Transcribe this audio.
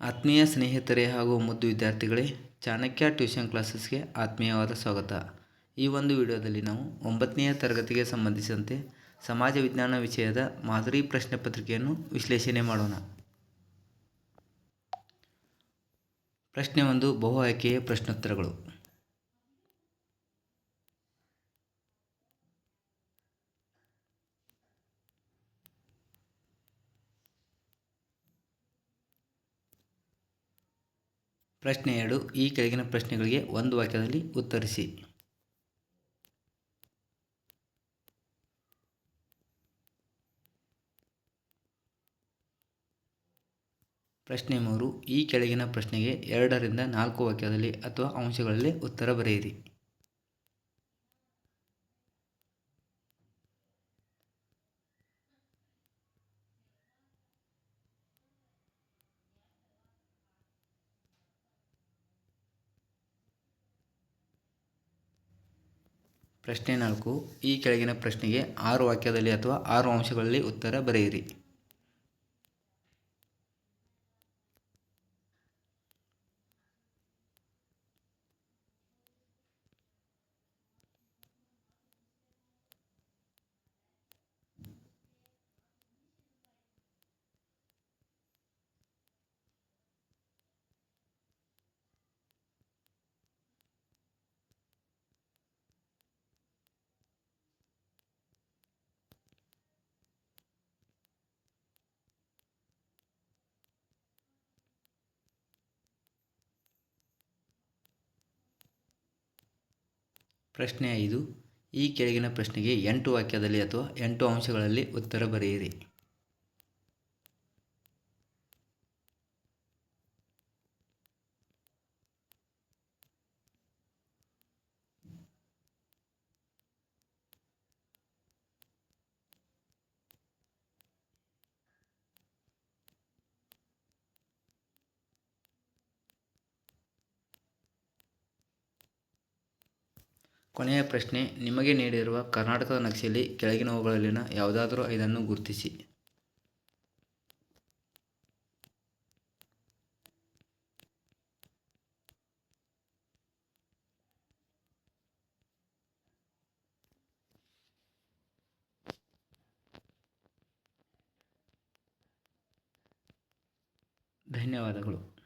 ಆತ್ಮೀಯ ಸ್ನೇಹಿತರೇ ಹಾಗೂ ಮುದ್ದು ವಿದ್ಯಾರ್ಥಿಗಳೇ, ಚಾಣಕ್ಯ ಟ್ಯೂಷನ್ ಕ್ಲಾಸಸ್ಗೆ ಆತ್ಮೀಯವಾದ ಸ್ವಾಗತ. ಈ ಒಂದು ವಿಡಿಯೋದಲ್ಲಿ ನಾವು ಒಂಬತ್ತನೆಯ ತರಗತಿಗೆ ಸಂಬಂಧಿಸಿದಂತೆ ಸಮಾಜ ವಿಜ್ಞಾನ ವಿಷಯದ ಮಾದರಿ ಪ್ರಶ್ನೆ ಪತ್ರಿಕೆಯನ್ನು ವಿಶ್ಲೇಷಣೆ ಮಾಡೋಣ. ಪ್ರಶ್ನೆ ಒಂದು, ಬಹು ಆಯ್ಕೆಯ ಪ್ರಶ್ನೋತ್ತರಗಳು. ಪ್ರಶ್ನೆ ಎರಡು, ಈ ಕೆಳಗಿನ ಪ್ರಶ್ನೆಗಳಿಗೆ ಒಂದು ವಾಕ್ಯದಲ್ಲಿ ಉತ್ತರಿಸಿ. ಪ್ರಶ್ನೆ ಮೂರು, ಈ ಕೆಳಗಿನ ಪ್ರಶ್ನೆಗೆ ಎರಡರಿಂದ ನಾಲ್ಕು ವಾಕ್ಯದಲ್ಲಿ ಅಥವಾ ಅಂಶಗಳಲ್ಲಿ ಉತ್ತರ ಬರೆಯಿರಿ. ಪ್ರಶ್ನೆ ನಾಲ್ಕು ಈ ಕೆಳಗಿನ ಪ್ರಶ್ನೆಗೆ ಆರು ವಾಕ್ಯದಲ್ಲಿ ಅಥವಾ ಆರು ಅಂಶಗಳಲ್ಲಿ ಉತ್ತರ ಬರೆಯಿರಿ. ಪ್ರಶ್ನೆ ಐದು ಈ ಕೆಳಗಿನ ಪ್ರಶ್ನೆಗೆ ಎಂಟು ವಾಕ್ಯದಲ್ಲಿ ಅಥವಾ ಎಂಟು ಅಂಶಗಳಲ್ಲಿ ಉತ್ತರ ಬರೆಯಿರಿ. ಕೊನೆಯ ಪ್ರಶ್ನೆ ನಿಮಗೆ ನೀಡಿರುವ ಕರ್ನಾಟಕದ ನಕ್ಷೆಯಲ್ಲಿ ಕೆಳಗಿನವುಗಳಲ್ಲಿನ ಯಾವುದಾದರೂ ಐದನ್ನು ಗುರುತಿಸಿ. ಧನ್ಯವಾದಗಳು.